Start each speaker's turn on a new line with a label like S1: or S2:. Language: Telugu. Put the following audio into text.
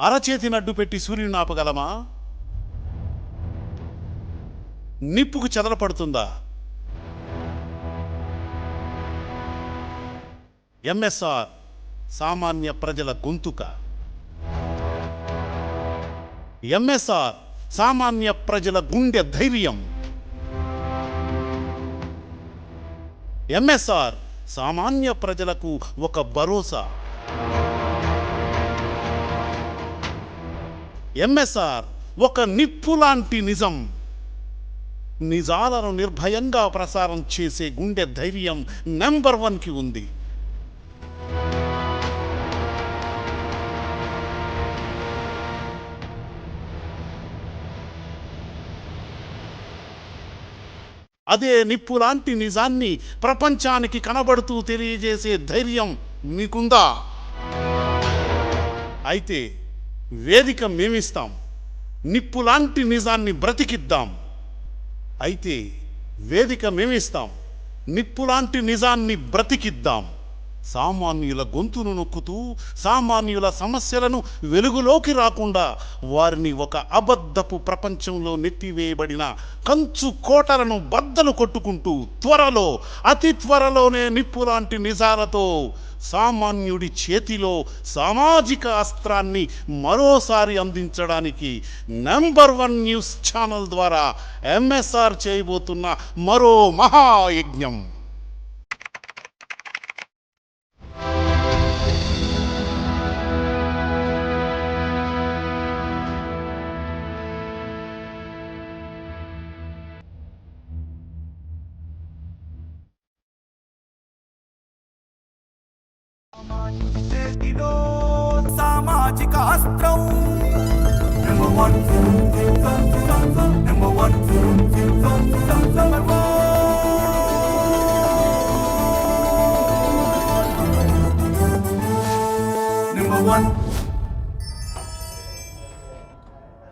S1: అరచేతిని అడ్డు పెట్టి సూర్యుని ఆపగలమా? నిప్పుకు చెదరపడుతుందా ఎంఎస్ఆర్ సామాన్య ప్రజల గొంతుక. ఎంఎస్ఆర్ సామాన్య ప్రజల గుండె ధైర్యం. ఎంఎస్ఆర్ సామాన్య ప్రజలకు ఒక భరోసా. ఎంఎస్ఆర్ ఒక నిప్పు లాంటి నిజం. నిజాలను నిర్భయంగా ప్రసారం చేసే గుండె ధైర్యం నెంబర్ వన్కి ఉంది. అదే నిప్పు లాంటి నిజాన్ని ప్రపంచానికి కనబడుతూ తెలియజేసే ధైర్యం మీకుందా? అయితే వేదిక మేమిస్తాం. నిప్పు లాంటి నిజాన్ని బ్రతికిద్దాం. అయితే వేదిక మేమిస్తాం. నిప్పు లాంటి నిజాన్ని బ్రతికిద్దాం. సామాన్యుల గొంతును నొక్కుతూ సామాన్యుల సమస్యలను వెలుగులోకి రాకుండా వారిని ఒక అబద్ధపు ప్రపంచంలో నెట్టివేయబడిన కంచు కోటలను బద్దలు కొట్టుకుంటూ త్వరలో అతి త్వరలోనే నిప్పు లాంటి నిజాలతో సామాన్యుడి చేతిలో సామాజిక అస్త్రాన్ని మరోసారి అందించడానికి నెంబర్ వన్ న్యూస్ ఛానల్ ద్వారా ఎంఎస్ఆర్ చేయబోతున్న మరో మహాయజ్ఞం.
S2: చేతిలో సామాజిక అస్త్రం నెంబర్ one.